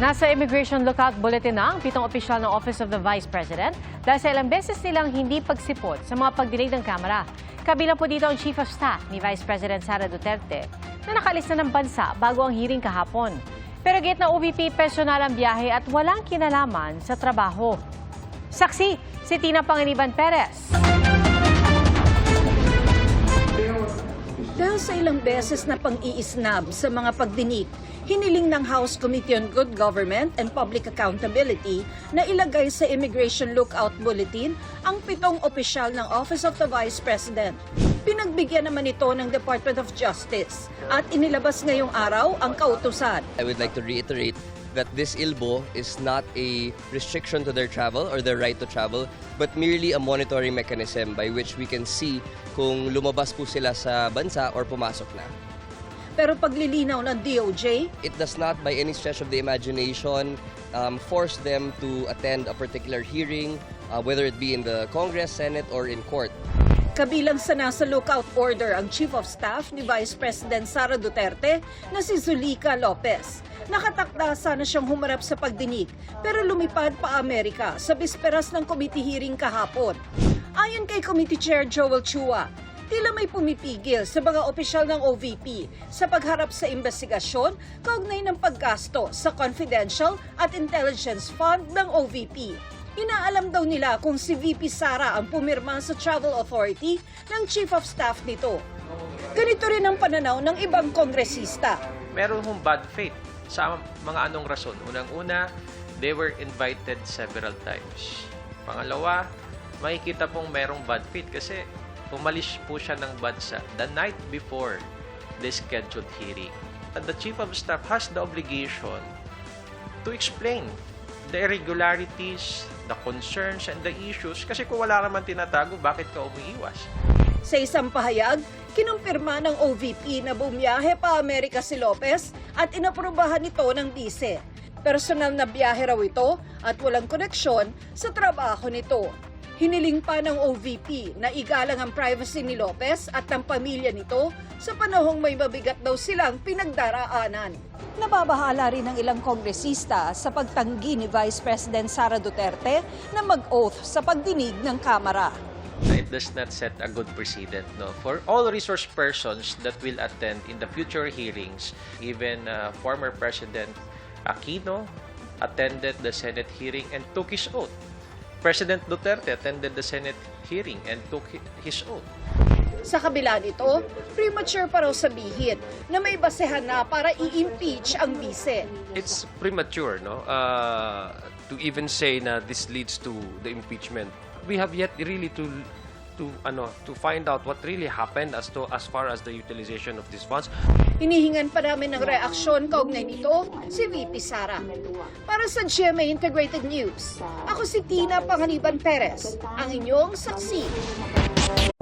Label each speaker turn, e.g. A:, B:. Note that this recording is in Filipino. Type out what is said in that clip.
A: Nasa Immigration Lookout Bulletin na ang pitong opisyal ng Office of the Vice President dahil sa ilang beses nilang hindi pagsipot sa mga pagdinig ng Kamara. Kabilang po dito ang Chief of Staff ni Vice President Sara Duterte na nakalis na ng bansa bago ang hearing kahapon. Pero gate na OVP personal ang biyahe at walang kinalaman sa trabaho. Saksi, si Tina Panginiban Perez.
B: Dahil sa ilang beses na pang-iisnab sa mga pagdinig, hiniling ng House Committee on Good Government and Public Accountability na ilagay sa Immigration Lookout Bulletin ang pitong opisyal ng Office of the Vice President. Pinagbigyan naman ito ng Department of Justice at inilabas ngayong araw ang kautusan.
C: I would like to reiterate that this ILBO is not a restriction to their travel or their right to travel, but merely a monitoring mechanism by which we can see kung lumabas po sila sa bansa or pumasok na.
B: Pero paglilinaw ng DOJ,
C: It does not by any stretch of the imagination um, force them to attend a particular hearing, uh, whether it be in the Congress, Senate, or in court.
B: Kabilang sa nasa lookout order ang Chief of Staff ni Vice President Sara Duterte na si Zulica Lopez. Nakatakda sana siyang humarap sa pagdinig pero lumipad pa Amerika sa bisperas ng committee hearing kahapon. Ayon kay Committee Chair Joel Chua, tila may pumipigil sa mga opisyal ng OVP sa pagharap sa investigasyon kaugnay ng paggasto sa confidential at intelligence fund ng OVP. Inaalam daw nila kung si VP Sara ang pumirma sa Travel Authority ng Chief of Staff nito. Ganito rin ang pananaw ng ibang kongresista.
D: meron hong bad faith sa mga anong rason. Unang-una, they were invited several times. Pangalawa, makikita pong merong bad faith kasi umalis po siya ng bansa the night before the scheduled hearing. And the Chief of Staff has the obligation to explain the irregularities, the concerns, and the issues. Kasi kung wala naman tinatago, bakit ka umiiwas?
B: Sa isang pahayag, kinumpirma ng OVP na bumiyahe pa Amerika si Lopez at inaprubahan ito ng DICE. Personal na biyahe raw ito at walang koneksyon sa trabaho nito. Hiniling pa ng OVP na igalang ang privacy ni Lopez at ng pamilya nito sa panahong may mabigat daw silang pinagdaraanan. Nababahala rin ng ilang kongresista sa pagtanggi ni Vice President Sara Duterte na mag-oath sa pagdinig ng Kamara.
D: It does not set a good precedent no? For all resource persons that will attend in the future hearings even uh, former president Aquino attended the senate hearing and took his oath. President Duterte attended the senate hearing and took hi- his oath.
B: Sa kabila nito, premature pa raw sabihin na may basehan na para i-impeach ang bise.
E: it's premature no? Uh, to even say na this leads to the impeachment we have yet really to to ano to find out what really happened as to as far as the utilization of these funds
B: Hinihingan pa namin ng reaksyon kaugnay nito si VP Sara. Para sa GMA Integrated News, ako si Tina Panganiban Perez, ang inyong saksi.